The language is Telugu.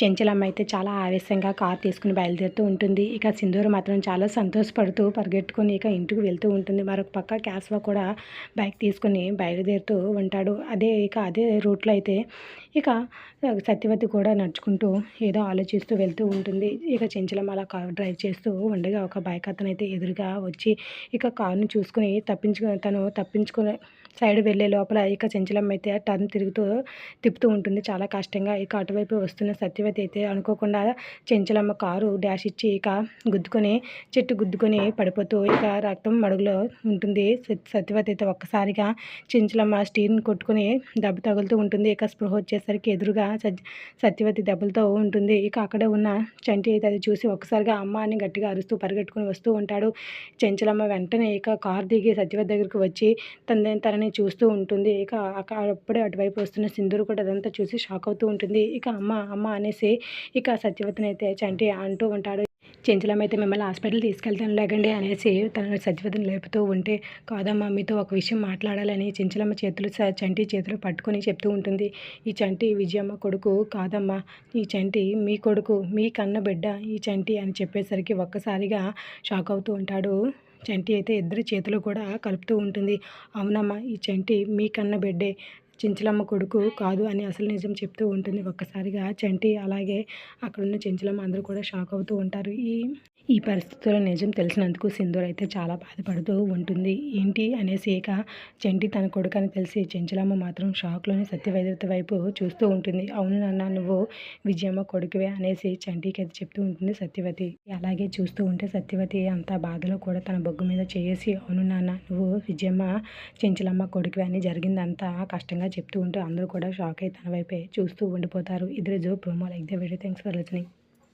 చెంచలమ్మ అయితే చాలా ఆవేశంగా కార్ తీసుకుని బయలుదేరుతూ ఉంటుంది. ఇక సింధూరు మాత్రం చాలా సంతోషపడుతూ పరిగెట్టుకుని ఇక ఇంటికి వెళ్తూ ఉంటుంది. మరొక పక్క క్యాస్వా కూడా బైక్ తీసుకుని బయలుదేరుతూ ఉంటాడు. అదే ఇక అదే రూట్లో అయితే ఇక సత్యవతి కూడా నడుచుకుంటూ ఏదో ఆలోచిస్తూ వెళ్తూ ఉంటుంది. ఇక చెంచలమ్మ అలా కారు డ్రైవ్ చేస్తూ ఉండగా ఒక బైక్ అతను అయితే ఎదురుగా వచ్చి ఇక కారును చూసుకుని తప్పించుకు తను తప్పించుకుని సైడ్ వెళ్ళే లోపల ఇక చెంచలమ్మ అయితే టర్న్ తిరుగుతూ తిప్పుతూ ఉంటుంది. చాలా కష్టంగా ఇక అటువైపు వస్తున్న సత్యవతి అయితే అనుకోకుండా చెంచలమ్మ కారు డాష్ ఇచ్చి ఇక గుద్దుకొని చెట్టు గుద్దుకొని పడిపోతూ ఇక రక్తం మడుగులో ఉంటుంది. సత్యవతి అయితే ఒక్కసారిగా చెంచలమ్మ స్టీర్ని కొట్టుకుని దెబ్బ తగులుతూ ఉంటుంది. ఇక స్పృహ వచ్చేసరికి ఎదురుగా సత్యవతి దెబ్బలతో ఉంటుంది. ఇక అక్కడ ఉన్న చంటి అయితే అది చూసి ఒక్కసారిగా అమ్మ అని గట్టిగా అరుస్తూ పరిగెట్టుకుని వస్తూ ఉంటాడు. చెంచలమ్మ వెంటనే ఇక కారు దిగి సత్యవతి దగ్గరికి వచ్చి తన తనని చూస్తూ ఉంటుంది. ఇక అప్పుడే అటువైపు వస్తున్న సింధూరు కూడా అదంతా చూసి షాక్ అవుతూ ఉంటుంది. ఇక అమ్మ అమ్మ చెప్పేసి ఇక సత్యవతిని అయితే చంటి అంటూ ఉంటాడు. చెంచలం అయితే మిమ్మల్ని హాస్పిటల్ తీసుకెళ్తాను లేకండి అనేసి తన సత్యవతిని లేపుతూ ఉంటే కాదమ్మా మీతో ఒక విషయం మాట్లాడాలని చెంచలమ్మ చేతులు చంటి చేతులు పట్టుకొని చెప్తూ ఉంటుంది. ఈ చంటి విజయమ్మ కొడుకు కాదమ్మా ఈ చంటి మీ కొడుకు మీ కన్న బిడ్డ ఈ చంటి అని చెప్పేసరికి ఒక్కసారిగా షాక్ అవుతూ ఉంటాడు. చంటి అయితే ఇద్దరు చేతులు కూడా కలుపుతూ ఉంటుంది. అవునమ్మా ఈ చంటి మీ కన్న బిడ్డే చెంచలమ్మ కొడుకు కాదు అని అసలు నిజం చెప్తూ ఉంటుంది ఒక్కసారిగా. చంటి అలాగే అక్కడున్న చెంచలమ్మ అందరూ కూడా షాక్ అవుతూ ఉంటారు. ఈ ఈ పరిస్థితుల్లో నిజం తెలిసినందుకు సింధూర్ అయితే చాలా బాధపడుతూ ఉంటుంది. ఏంటి అనేసి ఇక చంటి తన కొడుకు అని తెలిసి చెంచలమ్మ మాత్రం షాక్లోని సత్యవైద్యత వైపు చూస్తూ ఉంటుంది. అవును నాన్న నువ్వు విజయమ్మ కొడుకువే అనేసి చంటికి అయితే చెప్తూ ఉంటుంది సత్యవతి. అలాగే చూస్తూ ఉంటే సత్యవతి అంత బాధలో కూడా తన బొగ్గు మీద చేసి అవును నాన్న నువ్వు విజయమ్మ చెంచలమ్మ కొడుకువే అని జరిగిందంతా కష్టంగా చెప్తూ ఉంటే అందరూ కూడా షాక్ అయి తన వైపే చూస్తూ ఉండిపోతారు. ఇద్దరు జో promo like the thanks for listening